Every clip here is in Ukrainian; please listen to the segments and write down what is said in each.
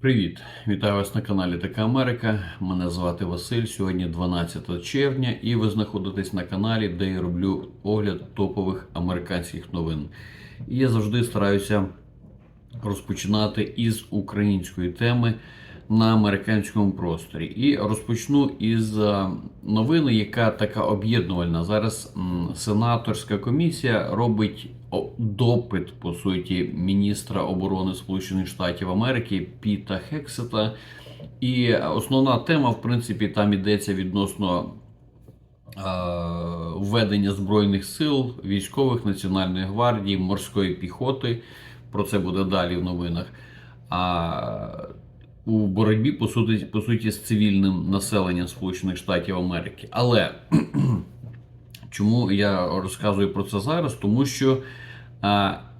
Привіт! Вітаю вас на каналі Така Америка. Мене звати Василь. Сьогодні 12 червня, і ви знаходитесь на каналі, де я роблю огляд топових американських новин. І я завжди стараюся розпочинати із української теми на американському просторі. І розпочну із е, новини, яка така об'єднувальна. Зараз сенаторська комісія робить допит по суті міністра оборони Сполучених Штатів Америки Піта Хексета. І основна тема, в принципі, там йдеться відносно е, введення збройних сил, військових Національної гвардії, морської піхоти. Про це буде далі в новинах. А у боротьбі по суті, по суті з цивільним населенням Сполучених Штатів Америки. Але чому я розказую про це зараз? Тому що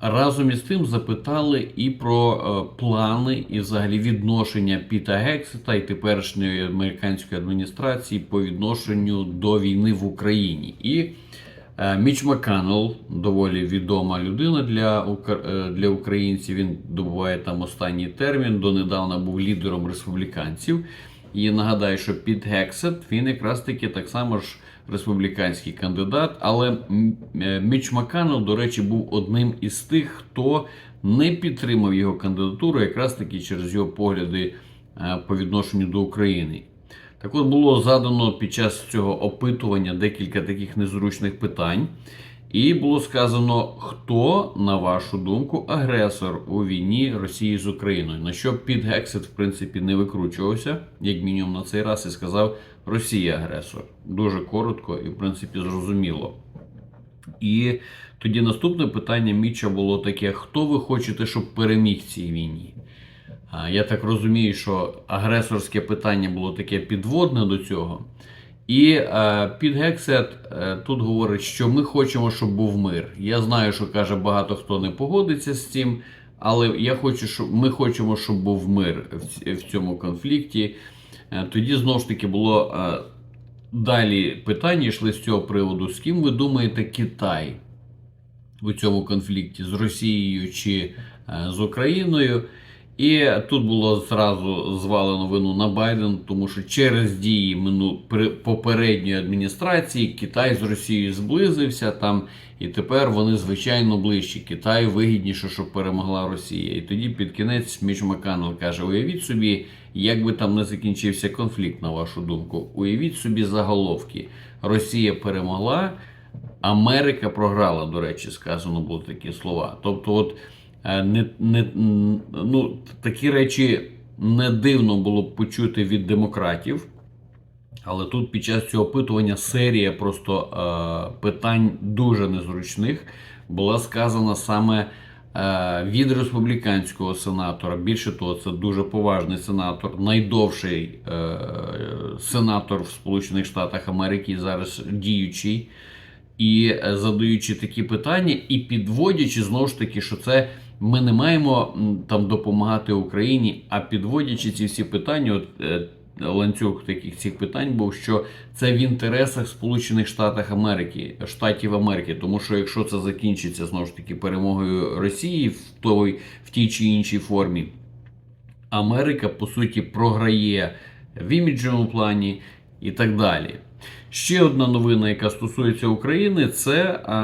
разом із тим запитали і про е, плани, і взагалі відношення Піта Гексета і теперішньої американської адміністрації по відношенню до війни в Україні. І е, Міч Макканел, доволі відома людина для, е, для українців. Він добуває там останній термін. Донедавна був лідером республіканців. І нагадаю, що Піт Гексет він якраз таки так само ж республіканський кандидат. Але е, Міч Макканел, до речі, був одним із тих, хто не підтримав його кандидатуру, якраз таки через його погляди е, по відношенню до України. Так от було задано під час цього опитування декілька таких незручних питань. І було сказано, хто, на вашу думку, агресор у війні Росії з Україною. На що Піт Гексет, в принципі, не викручувався, як мінімум на цей раз, і сказав: Росія агресор. Дуже коротко і, в принципі, зрозуміло. І тоді наступне питання Міча було таке: хто ви хочете, щоб переміг цій війні? Я так розумію, що агресорське питання було таке підводне до цього. І е, Піт Гексет е, тут говорить, що ми хочемо, щоб був мир. Я знаю, що каже багато хто не погодиться з цим, але я хочу, щоб ми хочемо, щоб був мир в, в цьому конфлікті. Е, тоді знову ж таки було е, далі питання йшли з цього приводу. З ким ви думаєте Китай у цьому конфлікті з Росією чи е, з Україною? І тут було зразу звалено вину на Байден, тому що через дії мину попередньої адміністрації Китай з Росією зблизився там, і тепер вони звичайно ближчі. Китаю вигідніше, щоб перемогла Росія. І тоді під кінець Міч Макканел каже: уявіть собі, як би там не закінчився конфлікт, на вашу думку. Уявіть собі заголовки: Росія перемогла, Америка програла. До речі, сказано було такі слова. Тобто, от. Е, не, не, ну, такі речі не дивно було б почути від демократів. Але тут під час цього опитування серія просто е, питань дуже незручних була сказана саме е, від республіканського сенатора. Більше того, це дуже поважний сенатор, найдовший е, сенатор в Сполучених Штатах Америки, зараз діючий і е, задаючи такі питання, і підводячи знову ж таки, що це ми не маємо там допомагати Україні, а підводячи ці всі питання, от е, ланцюг таких цих питань був, що це в інтересах Сполучених Штатів Америки, Штатів Америки, тому що якщо це закінчиться знову ж таки перемогою Росії в той в тій чи іншій формі, Америка по суті програє в іміджовому плані і так далі. Ще одна новина, яка стосується України, це а,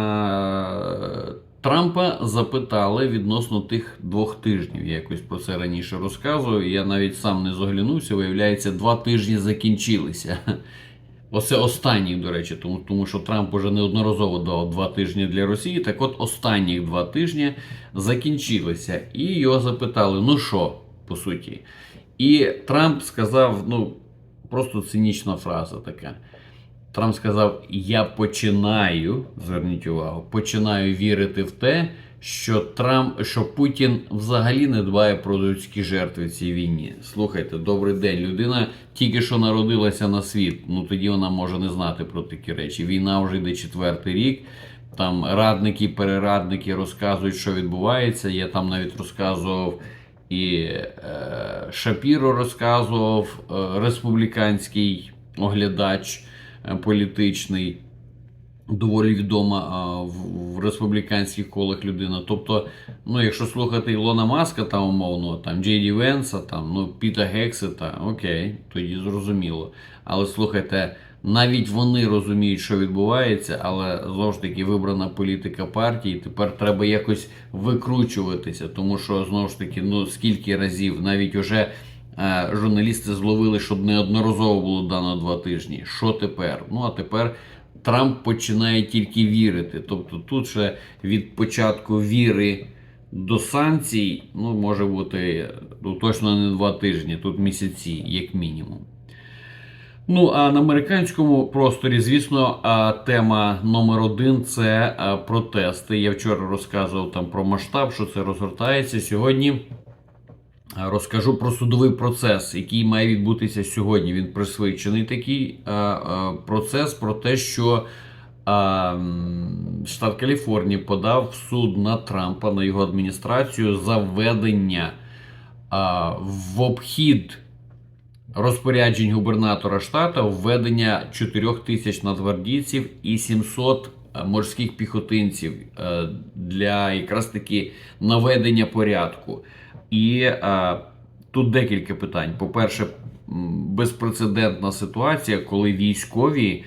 Трампа запитали відносно тих двох тижнів. Я якось про це раніше розказував. Я навіть сам не заглянувся. Виявляється, два тижні закінчилися. Оце останніх, до речі, тому, тому що Трамп уже неодноразово дав два тижні для Росії. Так от останніх два тижні закінчилися. І його запитали: ну що, по суті? І Трамп сказав: ну, просто цинічна фраза така. Трамп сказав: Я починаю, зверніть увагу, починаю вірити в те, що Трамп, що Путін взагалі не дбає про людські жертви в цій війні. Слухайте, добрий день. Людина тільки що народилася на світ. Ну тоді вона може не знати про такі речі. Війна вже йде четвертий рік. Там радники, перерадники розказують, що відбувається. Я там навіть розказував. І е, Шапіро розказував е, республіканський оглядач політичний. доволі відома в, в республіканських колах людина. Тобто, ну, якщо слухати Ілона Маска там умовно, там Джей Ді Венса, там, ну, Піта Гексета, окей, тоді зрозуміло. Але слухайте, навіть вони розуміють, що відбувається, але знову ж таки вибрана політика партії. Тепер треба якось викручуватися, тому що знову ж таки, ну скільки разів навіть уже. Е, Журналісти зловили, що неодноразово було дано два тижні. Що тепер? Ну а тепер Трамп починає тільки вірити. Тобто тут ще від початку віри до санкцій, ну може бути ну, точно не два тижні, тут місяці, як мінімум. Ну, а на американському просторі, звісно, тема номер один це протести. Я вчора розказував там про масштаб, що це розгортається. Сьогодні розкажу про судовий процес, який має відбутися сьогодні. Він пришвидшений такий а, а, процес про те, що а, штат Каліфорнія подав в суд на Трампа на його адміністрацію за введення а, в обхід розпоряджень губернатора штата введення 4 тисяч нацгвардійців і 700 морських піхотинців е, для якраз таки наведення порядку. І е, тут декілька питань. По-перше, безпрецедентна ситуація, коли військові.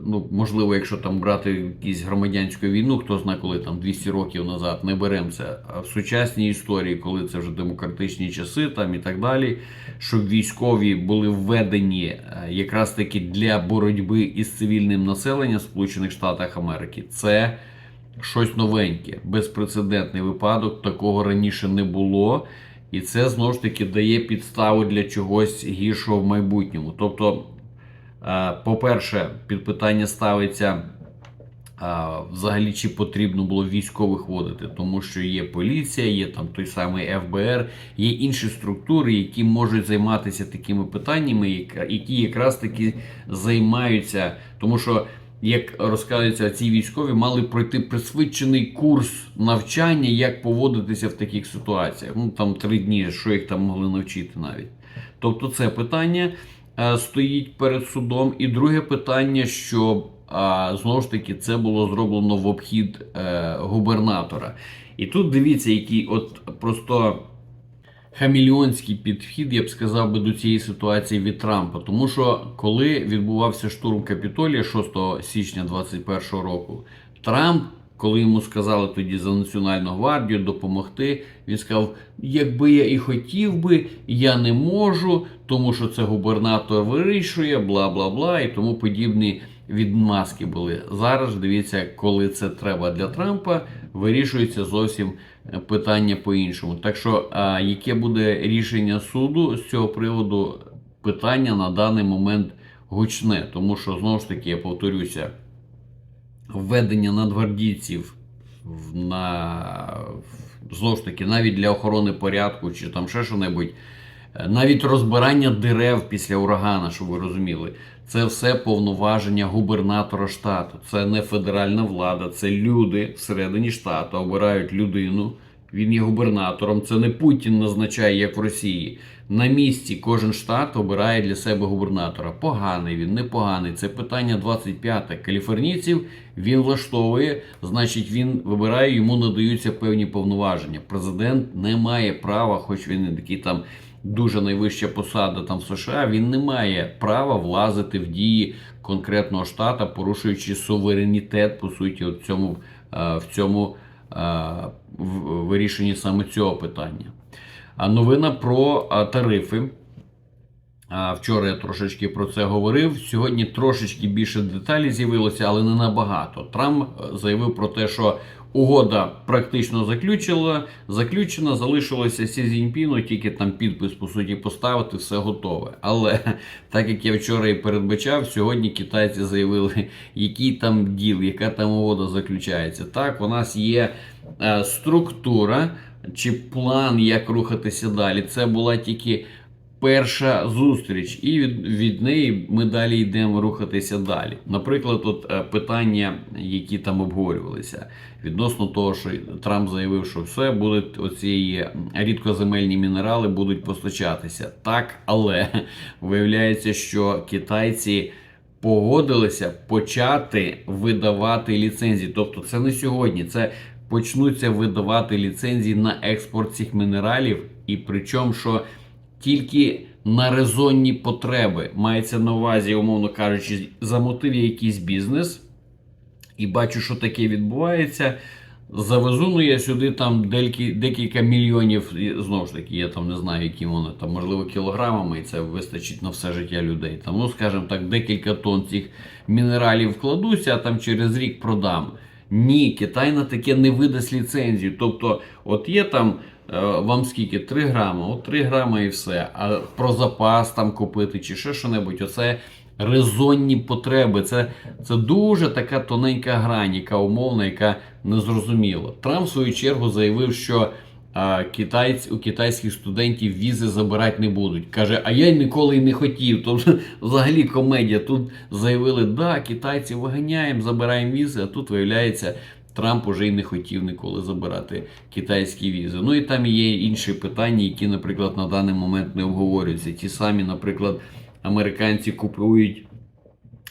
Ну, можливо, якщо там брати якусь громадянську війну, хто знає, коли там 200 років назад не беремося. А в сучасній історії, коли це вже демократичні часи, там і так далі, щоб військові були введені е, якраз таки для боротьби із цивільним населенням Сполучених Штатів Америки, це щось новеньке, безпрецедентний випадок. Такого раніше не було. І це знову ж таки дає підставу для чогось гіршого в майбутньому. Тобто, по-перше, під питання ставиться. Взагалі, чи потрібно було військових вводити, тому що є поліція, є там той самий ФБР, є інші структури, які можуть займатися такими питаннями, які якраз таки займаються, тому що. Як розказується, ці військові мали пройти присвідчений курс навчання, як поводитися в таких ситуаціях. Ну там три дні, що їх там могли навчити навіть. Тобто, це питання е, стоїть перед судом. І друге питання, що знову ж таки це було зроблено в обхід е, губернатора. І тут дивіться, який от просто хамільйонський підхід, я б сказав би, до цієї ситуації від Трампа. Тому що коли відбувався штурм Капітолія 6 січня 2021 року, Трамп. Коли йому сказали тоді за Національну гвардію допомогти, він сказав: якби я і хотів би, я не можу, тому що це губернатор вирішує, бла бла бла, і тому подібні відмазки були. Зараз дивіться, коли це треба для Трампа, вирішується зовсім питання по-іншому. Так що, а, яке буде рішення суду з цього приводу, питання на даний момент гучне, тому що знову ж таки я повторюся введення надгвардійців на знову ж таки, навіть для охорони порядку чи там ще що-небудь, е, навіть розбирання дерев після урагана, щоб ви розуміли, це все повноваження губернатора штату. Це не федеральна влада, це люди всередині штату обирають людину. Він є губернатором. Це не Путін назначає, як в Росії. На місці кожен штат обирає для себе губернатора. Поганий він, непоганий. Це питання 25 Каліфорнійців він влаштовує, значить, він вибирає, йому надаються певні повноваження. Президент не має права, хоч він і такий там дуже найвища посада там в США, він не має права влазити в дії конкретного штата, порушуючи суверенітет, по суті, от в цьому, е, в цьому е, вирішенні саме цього питання. А новина про тарифи. Вчора я трошечки про це говорив. Сьогодні трошечки більше деталей з'явилося, але не набагато. Трамп е, заявив про те, що угода практично заключила, заключена, залишилося Сі Цзіньпіну, тільки там підпис по суті поставити, все готове. Але так як я вчора і передбачав, сьогодні китайці заявили, який там діл, яка там угода заключається. Так, у нас є е, структура чи план, як рухатися далі. Це була тільки перша зустріч, і від, від неї ми далі йдемо рухатися далі. Наприклад, от е, питання, які там обговорювалися, відносно того, що Трамп заявив, що все будуть оці рідкоземельні мінерали будуть постачатися. Так, але виявляється, що китайці. погодилися почати видавати ліцензії. Тобто, це не сьогодні, це почнуться видавати ліцензії на експорт цих мінералів, і причому, що тільки на резонні потреби мається на увазі, умовно кажучи, замотив я якийсь бізнес і бачу, що таке відбувається. Завезу ну, я сюди там декілька мільйонів, знову ж таки, я там не знаю, які вони там, можливо, кілограмами, і це вистачить на все життя людей. Там, ну, скажімо так, декілька тонн цих мінералів вкладуся, а там через рік продам. Ні, Китай на таке не видасть ліцензію. Тобто, от є там вам скільки? 3 грами, от 3 грами і все. А про запас там купити чи ще що-небудь, оце резонні потреби. Це, це дуже така тоненька грань, яка умовна, яка незрозуміла. Трамп в свою чергу заявив, що а, китайць, у китайських студентів візи забирати не будуть. Каже, а я ніколи й не хотів. Тобто, взагалі комедія. Тут заявили, да, китайці виганяємо, забираємо візи, а тут виявляється. Трамп уже й не хотів ніколи забирати китайські візи. Ну і там є інші питання, які, наприклад, на даний момент не обговорюються. Ті самі, наприклад, американці купують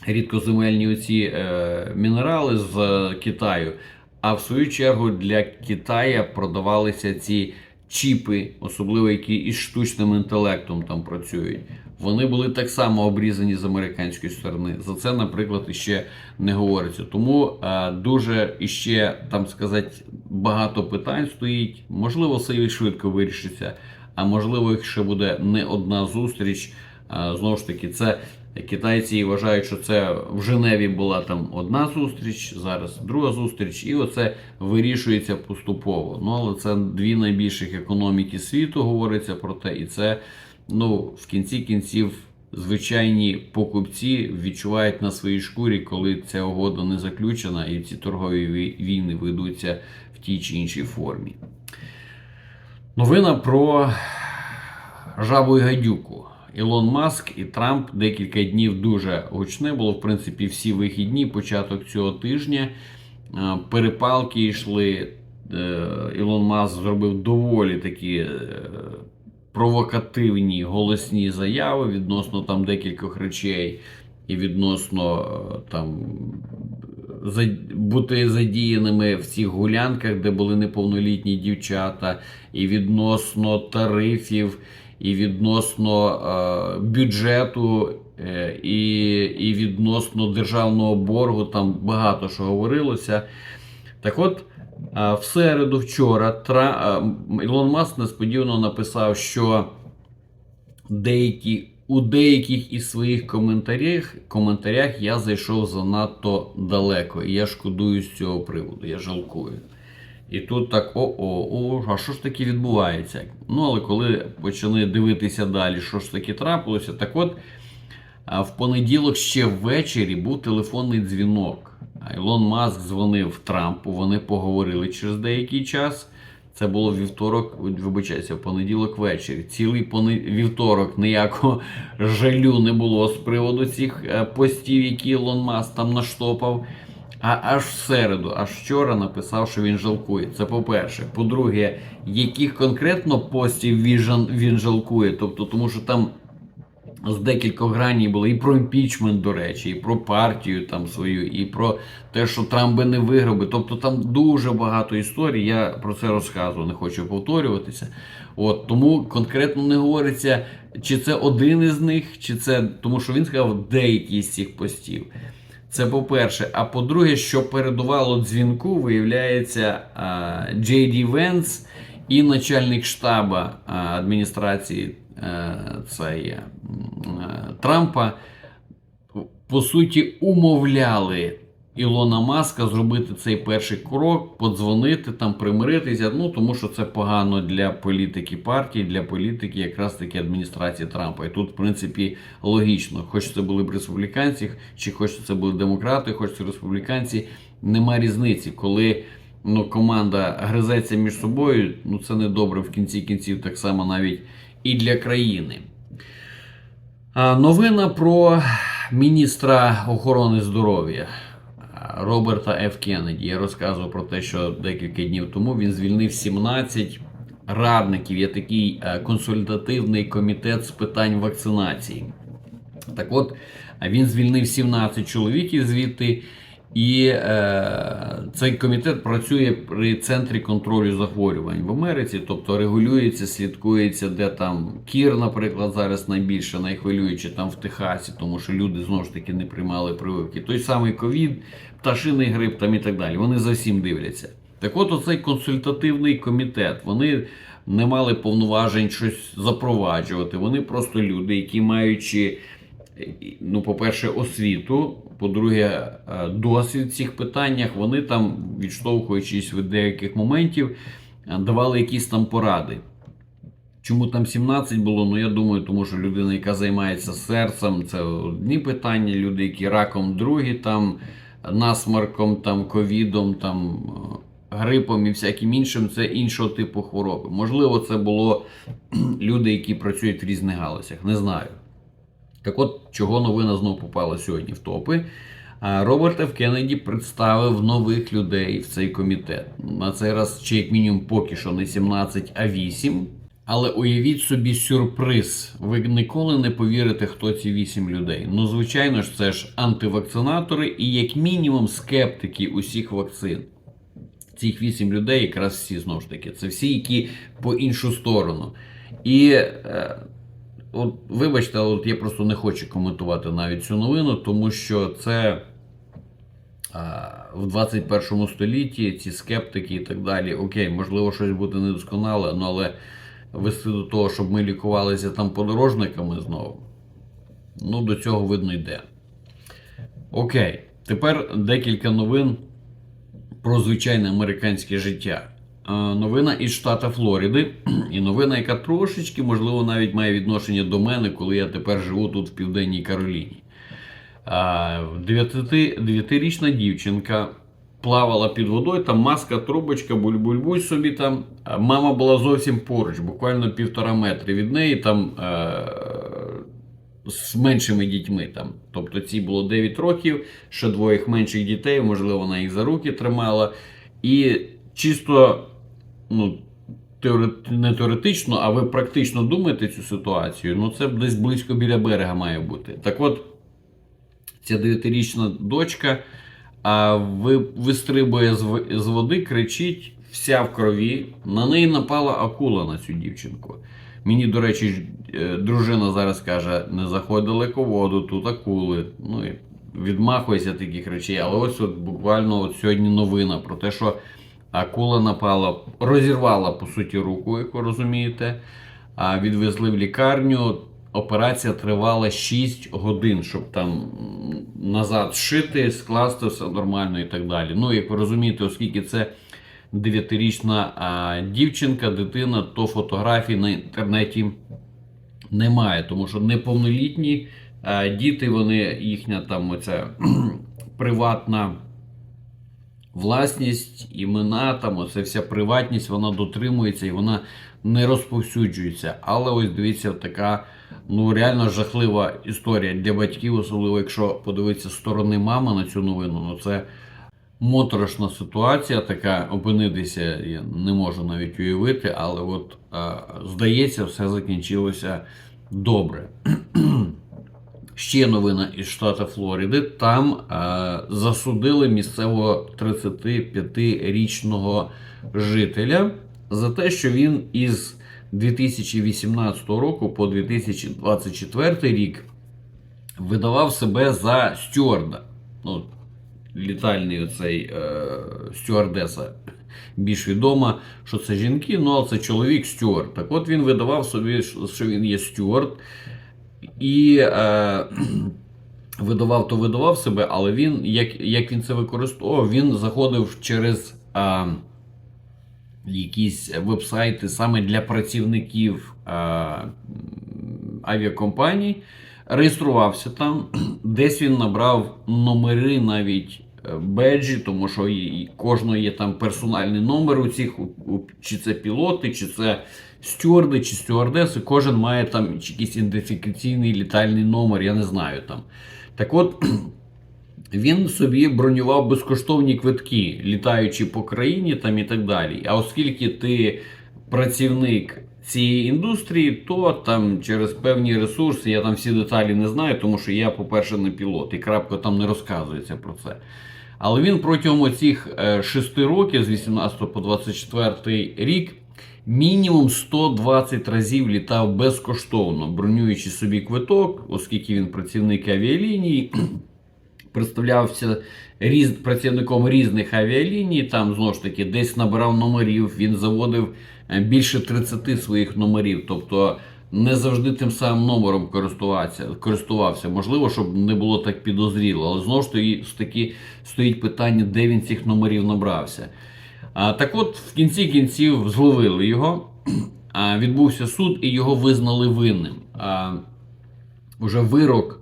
рідкоземельні оці е, мінерали з е, Китаю. А в свою чергу для Китая продавалися ці чіпи, особливо які із штучним інтелектом там працюють. Вони були так само обрізані з американської сторони. За це, наприклад, іще не говориться. Тому е, дуже іще там сказати багато питань стоїть. Можливо, все і швидко вирішиться, а можливо, ще буде не одна зустріч. Е, знову ж таки, це китайці вважають, що це в Женеві була там одна зустріч, зараз друга зустріч, і оце вирішується поступово. Ну але це дві найбільших економіки світу, говориться про те, і це ну в кінці кінців. Звичайні покупці відчувають на своїй шкурі, коли ця угода не заключена, і ці торгові війни ведуться в тій чи іншій формі. Новина про жабу і гадюку. Ілон Маск і Трамп декілька днів дуже гучне було. В принципі, всі вихідні, початок цього тижня. Перепалки йшли. Е, Ілон Маск зробив доволі такі е, провокативні голосні заяви відносно там декількох речей, і відносно е, там бути задіяними в цих гулянках, де були неповнолітні дівчата, і відносно тарифів, і відносно е, бюджету, е, і, відносно державного боргу. Там багато що говорилося. Так от, в середу вчора Тра... Ілон Маск несподівано написав, що деякі, у деяких із своїх коментарях, коментарях я зайшов занадто далеко. І я шкодую з цього приводу, я жалкую. І тут так о-о, о, а що ж таке відбувається? Ну, але коли почали дивитися далі, що ж таке трапилося, так от в понеділок ще ввечері був телефонний дзвінок. Ілон Маск дзвонив Трампу, вони поговорили через деякий час. Це було вівторок, вибачайся, в понеділок ввечері. Цілий пони... вівторок ніякого жалю не було з приводу цих е, постів, які Ілон Маск там наштопав. А аж в середу, аж вчора написав, що він жалкує. Це по-перше. По-друге, яких конкретно постів він, жалкує. Тобто, тому що там з декількох граній було і про імпічмент, до речі, і про партію там свою, і про те, що Трамп би не виграв би. Тобто там дуже багато історій. Я про це розказував, не хочу повторюватися. От тому конкретно не говориться, чи це один із них, чи це тому, що він сказав деякі з цих постів. Це по-перше. А по-друге, що передувало дзвінку, виявляється, Джей Ді Венс і начальник штаба адміністрації е, Трампа по суті умовляли Ілона Маска зробити цей перший крок, подзвонити там, примиритися. Ну тому що це погано для політики партії, для політики якраз таки адміністрації Трампа. І тут, в принципі, логічно, хоч це були б республіканці, чи хоч це були демократи, хоч це республіканці, нема різниці, коли. Ну, команда гризеться між собою, ну це не добре в кінці кінців, так само навіть і для країни. А, Новина про міністра охорони здоров'я Роберта Ф. Кеннеді. Я розказував про те, що декілька днів тому він звільнив 17 радників. Є такий е, консультативний комітет з питань вакцинації. Так от, він звільнив 17 чоловіків звідти. І е, цей комітет працює при центрі контролю захворювань в Америці, тобто регулюється, слідкується, де там кір, наприклад, зараз найбільше найхвилююче там в Техасі, тому що люди знову ж таки не приймали прививки. Той самий ковід, пташиний грип там і так далі. Вони за всім дивляться. Так от оцей консультативний комітет, вони не мали повноважень щось запроваджувати. Вони просто люди, які маючи, ну, по-перше, освіту, по-друге, е, досвід в цих питаннях, вони там, відштовхуючись від деяких моментів, е, давали якісь там поради. Чому там 17 було? Ну я думаю, тому що людина, яка займається серцем, це одні питання, люди, які раком другі, там насмарком, там ковідом, там е, грипом і всяким іншим, це іншого типу хвороби. Можливо, це було люди, які працюють в різних галузях. Не знаю. Так от, чого новина знову попала сьогодні в топи. Роберт Ф. Кеннеді представив нових людей в цей комітет. На цей раз, чи як мінімум, поки що не 17, а 8. Але уявіть собі сюрприз. Ви ніколи не повірите, хто ці 8 людей. Ну, звичайно ж, це ж антивакцинатори і, як мінімум, скептики усіх вакцин. Цих 8 людей, якраз всі знову ж таки, це всі, які по іншу сторону. І е, от, вибачте, от я просто не хочу коментувати навіть цю новину, тому що це а, в 21 столітті ці скептики і так далі. Окей, можливо, щось буде недосконале, ну, але вести до того, щоб ми лікувалися там подорожниками знову. Ну, до цього видно йде. Окей, тепер декілька новин про звичайне американське життя. Новина із штата Флориди, і новина, яка трошечки, можливо, навіть має відношення до мене, коли я тепер живу тут в Південній Кароліні. Дев'ятирічна дівчинка плавала під водою, там маска, трубочка, буль-буль-буль собі там. Мама була зовсім поруч, буквально півтора метри від неї, там е- з меншими дітьми. Там. Тобто ці було 9 років, ще двоє менших дітей, можливо, вона їх за руки тримала. І чисто, ну, теорет... не теоретично, а ви практично думаєте цю ситуацію, ну це десь близько біля берега має бути. Так от, ця 9-річна дочка а, ви... вистрибує з, з води, кричить, вся в крові. На неї напала акула на цю дівчинку. Мені, до речі, е, дружина зараз каже: не заходь далеко воду, тут акули. Ну і відмахується таких речей. Але ось от буквально от сьогодні новина про те, що акула напала, розірвала по суті руку, як ви розумієте. А відвезли в лікарню. Операція тривала 6 годин, щоб там назад зшити, скласти все нормально і так далі. Ну, як ви розумієте, оскільки це 9-річна а, дівчинка, дитина, то фотографій на інтернеті немає, тому що неповнолітні а, діти, вони їхня там оця приватна власність, імена, там оце вся приватність, вона дотримується і вона не розповсюджується. Але ось дивіться, така ну реально жахлива історія для батьків, особливо якщо подивитися сторони мами на цю новину. Ну це моторошна ситуація, така опинитися я не можу навіть уявити, але от а, здається, все закінчилося добре. Ще новина із штату Флориди. Там е, засудили місцевого 35-річного жителя за те, що він із 2018 року по 2024 рік видавав себе за стюарда. Ну, літальний оцей е, стюардеса більш відома, що це жінки, ну а це чоловік стюард. Так от він видавав собі, що він є стюард. І е, видавав, то видавав себе, але він, як як він це використовував, він заходив через е, якісь вебсайти саме для працівників авіакомпаній, реєструвався там, десь він набрав номери навіть е, беджі, тому що кожного є там персональний номер у цих, чи це пілоти, чи це стюарди, чи стюардеси, кожен має там якийсь ідентифікаційний літальний номер, я не знаю там. Так от. Він собі бронював безкоштовні квитки, літаючи по країні там і так далі. А оскільки ти працівник цієї індустрії, то там через певні ресурси, я там всі деталі не знаю, тому що я, по-перше, не пілот, і крапка там не розказується про це. Але він протягом цих 6 років, з 18 по 24 рік, мінімум 120 разів літав безкоштовно, бронюючи собі квиток, оскільки він працівник авіалінії. Представлявся різ, працівником різних авіаліній, там знову ж таки десь набирав номерів, він заводив е, більше 30 своїх номерів. Тобто не завжди тим самим номером користувався. Можливо, щоб не було так підозріло, але знову ж таки стоїть питання, де він цих номерів набрався. А, так от, в кінці кінців зловили його, а, відбувся суд і його визнали винним. А, уже вирок,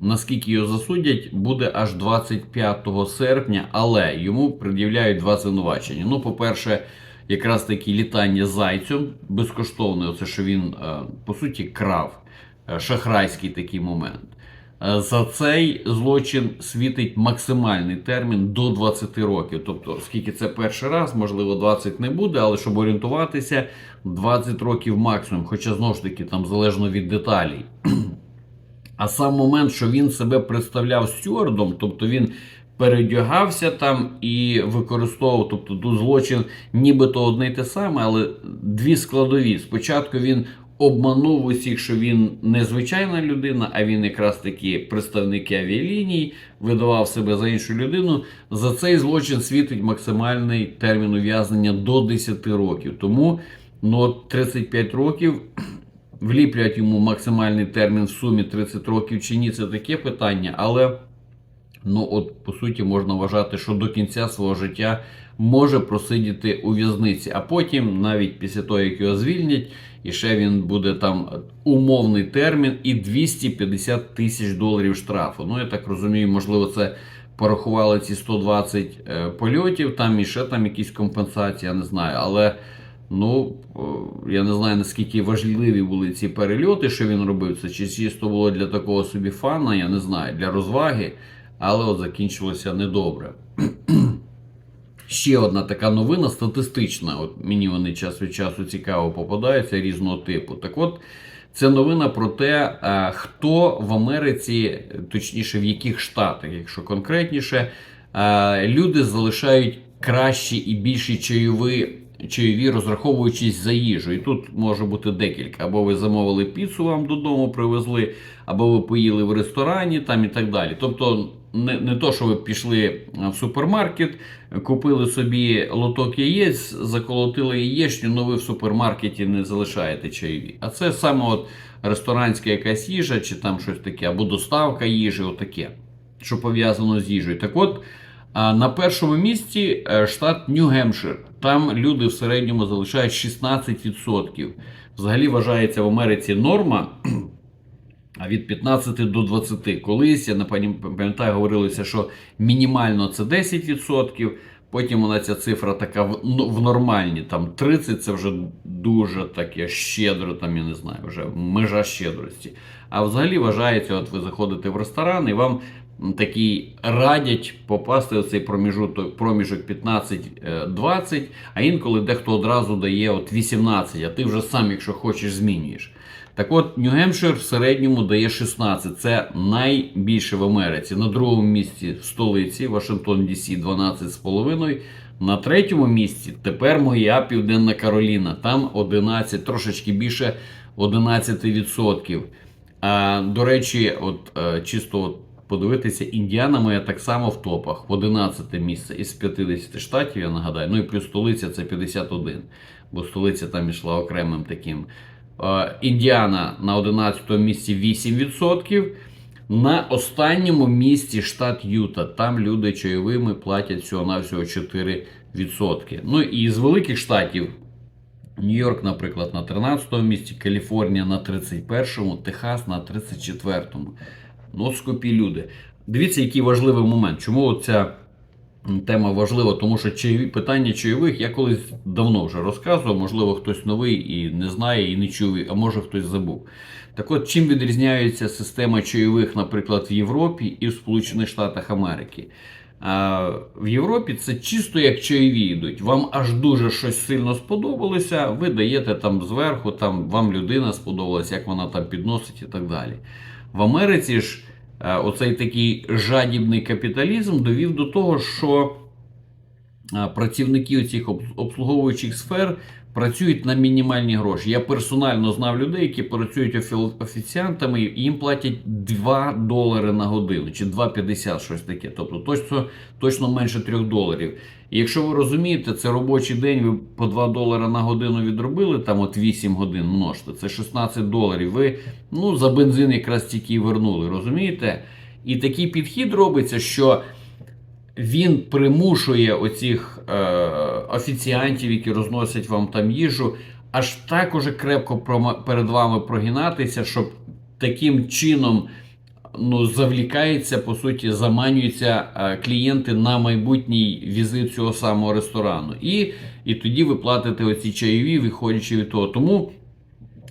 наскільки його засудять, буде аж 25 серпня, але йому пред'являють два звинувачення. Ну, по-перше, якраз таки літання зайцем безкоштовне, оце що він е, по суті крав, Е, шахрайський такий момент. Е, За цей злочин світить максимальний термін до 20 років. Тобто, оскільки це перший раз, можливо, 20 не буде, але щоб орієнтуватися, 20 років максимум. Хоча знову ж таки там залежно від деталей. А сам момент, що він себе представляв стюардом, тобто він передягався там і використовував, тобто злочин нібито одне й те саме, але дві складові. Спочатку він обманув усіх, що він не звичайна людина, а він якраз таки представник авіаліній, видавав себе за іншу людину. За цей злочин світить максимальний термін ув'язнення до 10 років. Тому ну, от 35 років вліплять йому максимальний термін в сумі 30 років чи ні, це таке питання, але ну от по суті можна вважати, що до кінця свого життя може просидіти у в'язниці, а потім, навіть після того, як його звільнять, і ще він буде там умовний термін і 250 тисяч доларів штрафу. Ну, я так розумію, можливо, це. Порахували ці 120 е, польотів, там і ще там якісь компенсації, я не знаю. Але Ну, я не знаю, наскільки важливі були ці перельоти, що він робив це, чи чисто було для такого собі фана, я не знаю, для розваги, але от закінчилося недобре. Ще одна така новина статистична. От мені вони час від часу цікаво попадаються різного типу. Так от, це новина про те, е, хто в Америці, точніше, в яких штатах, якщо конкретніше, е, люди залишають кращі і більші чайові чайові, розраховуючись за їжу. І тут може бути декілька. Або ви замовили піцу, вам додому привезли, або ви поїли в ресторані там і так далі. Тобто, не, не то, що ви пішли в супермаркет, купили собі лоток яєць, заколотили яєчню, але ви в супермаркеті не залишаєте чайові. А це саме от ресторанська якась їжа, чи там щось таке, або доставка їжі, отаке, що пов'язано з їжею. Так от. А на першому місці е, штат Нью-Гемпшир. Там люди в середньому залишають 16%. Взагалі вважається в Америці норма від 15 до 20. Колись я пам'ятаю, говорилося, що мінімально це 10%. Потім вона ця цифра така в, ну, в нормальні, там 30 це вже дуже таке щедро, там я не знаю, вже межа щедрості. А взагалі вважається, от ви заходите в ресторан і вам такий радять попасти в цей проміжок, проміжок 15-20, а інколи дехто одразу дає от 18, а ти вже сам, якщо хочеш, змінюєш. Так от, Нью-Гемпшир в середньому дає 16. Це найбільше в Америці. На другому місці в столиці Вашингтон Дісі 12,5. На третьому місці тепер моя Південна Кароліна. Там 11, трошечки більше 11%. А, До речі, от е, чисто от подивитися, Індіана моя так само в топах. 11 місце із 50 штатів, я нагадаю. Ну і плюс столиця це 51, бо столиця там ішла окремим таким. Індіана на 11 місці 8%. На останньому місці штат Юта. Там люди чайовими платять всього-навсього 4%. Ну і з великих штатів. Нью-Йорк, наприклад, на 13 му місці, Каліфорнія на 31-му, Техас на 34-му. Ну, скупі люди. Дивіться, який важливий момент. Чому ця тема важлива? Тому що чайові, питання чайових я колись давно вже розказував, можливо, хтось новий і не знає, і не чув, а може хтось забув. Так от, чим відрізняється система чайових, наприклад, в Європі і в Сполучених Штатах Америки? А в Європі це чисто як чайові йдуть. Вам аж дуже щось сильно сподобалося, ви даєте там зверху, там вам людина сподобалась, як вона там підносить і так далі. В Америці ж е, оцей такий жадібний капіталізм довів до того, що е, працівники цих обслуговуючих сфер працюють на мінімальні гроші. Я персонально знав людей, які працюють офі- офіціантами, і їм платять 2 долари на годину чи 2,50 щось таке. Тобто точно, точно менше 3 доларів. І якщо ви розумієте, це робочий день, ви по 2 долари на годину відробили, там от 8 годин множте, це 16 доларів. Ви ну, за бензин якраз тільки і вернули, розумієте? І такий підхід робиться, що він примушує оцих е, офіціантів, які розносять вам там їжу, аж так уже крепко перед вами прогинатися, щоб таким чином ну, завлікається, по суті, заманюються е, клієнти на майбутній візит цього самого ресторану. І, і тоді ви платите оці чайові, виходячи від того. Тому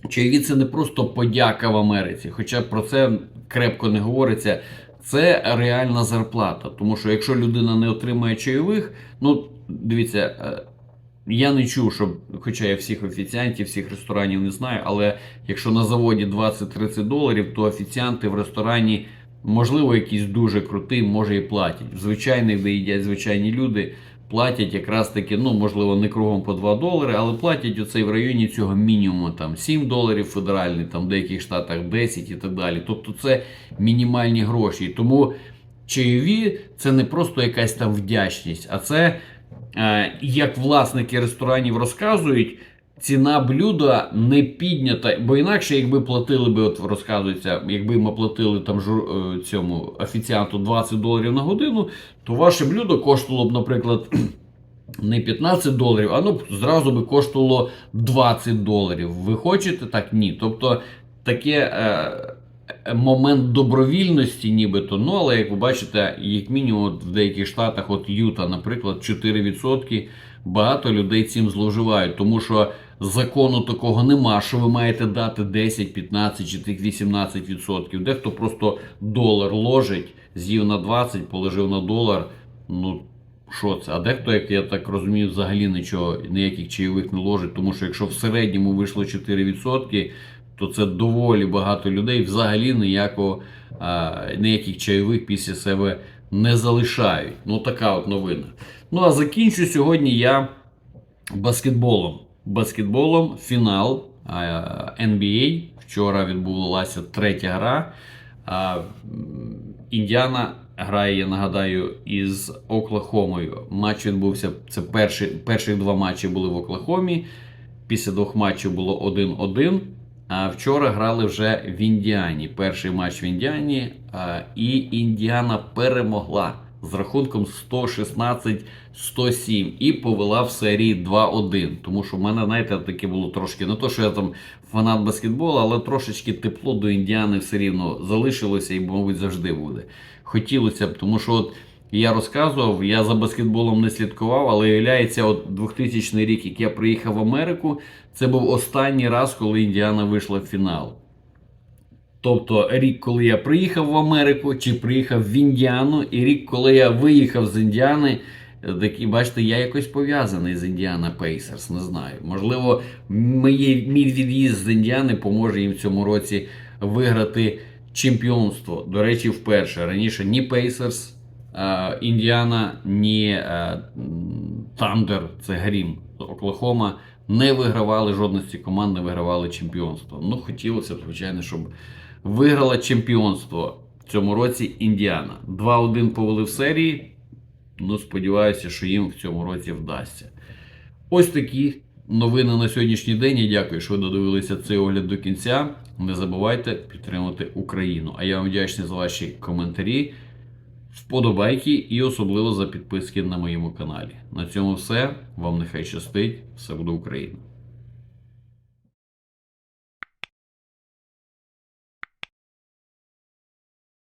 чайові це не просто подяка в Америці, хоча про це крепко не говориться. Це реальна зарплата. Тому що якщо людина не отримує чайових, ну дивіться, е, я не чув, що, хоча я всіх офіціантів, всіх ресторанів не знаю, але якщо на заводі 20-30 доларів, то офіціанти в ресторані, можливо, якісь дуже крутий, може і платять. В звичайних, де їдять звичайні люди, платять якраз таки, ну можливо, не кругом по 2 долари, але платять оцей в районі цього мінімуму там 7 доларів федеральний, там в деяких штатах 10 і так далі. Тобто це мінімальні гроші. Тому чайові це не просто якась там вдячність, а це, е, як власники ресторанів розказують. Ціна блюда не піднята, бо інакше, якби платили би, от розказується, якби ми платили там жур, е, цьому офіціанту 20 доларів на годину, то ваше блюдо коштувало б, наприклад, не 15 доларів, а ну зразу би коштувало 20 доларів. Ви хочете так? Ні. Тобто таке е, момент добровільності, нібито. Ну, але як ви бачите, як мінімум от в деяких штатах, от Юта, наприклад, 4%, багато людей цим зловживають, тому що закону такого нема, що ви маєте дати 10, 15 чи тих 18%. Дехто просто долар ложить, з'їв на 20, положив на долар. Ну, що це? А дехто, як я так розумію, взагалі нічого, ніяких чайових не ложить, тому що якщо в середньому вийшло 4%, то це доволі багато людей взагалі ніякого, а, ніяких чайових після себе не залишають. Ну, така от новина. Ну, а закінчу сьогодні я баскетболом. Баскетболом фінал NBA. Вчора відбулася третя гра. Індіана грає, я нагадаю, із Оклахомою. Матч відбувся. Це перші, перші два матчі були в Оклахомі. Після двох матчів було 1-1. А вчора грали вже в Індіані. Перший матч в Індіані. І Індіана перемогла з рахунком 116-107 і повела в серії 2-1. Тому що в мене, знаєте, таке було трошки не то, що я там фанат баскетболу, але трошечки тепло до Індіани все рівно залишилося і, мабуть, завжди буде. Хотілося б, тому що от я розказував, я за баскетболом не слідкував, але виявляється, от 2000 рік, як я приїхав в Америку, це був останній раз, коли Індіана вийшла в фінал. Тобто рік, коли я приїхав в Америку, чи приїхав в Індіану, і рік, коли я виїхав з Індіани, е, такі, бачите, я якось пов'язаний з Індіана Пейсерс, не знаю. Можливо, моє, мій від'їзд з Індіани поможе їм в цьому році виграти чемпіонство. До речі, вперше. Раніше ні Пейсерс, е, Індіана, ні е, Тандер, це Грім, Оклахома. Не вигравали цих команд, не вигравали чемпіонство. Ну, хотілося б, звичайно, щоб виграла чемпіонство в цьому році Індіана. 2-1 повели в серії. Ну, сподіваюся, що їм в цьому році вдасться. Ось такі новини на сьогоднішній день. Я дякую, що ви додивилися цей огляд до кінця. Не забувайте підтримати Україну. А я вам вдячний за ваші коментарі, вподобайки і особливо за підписки на моєму каналі. На цьому все. Вам нехай щастить. Все буде Україна!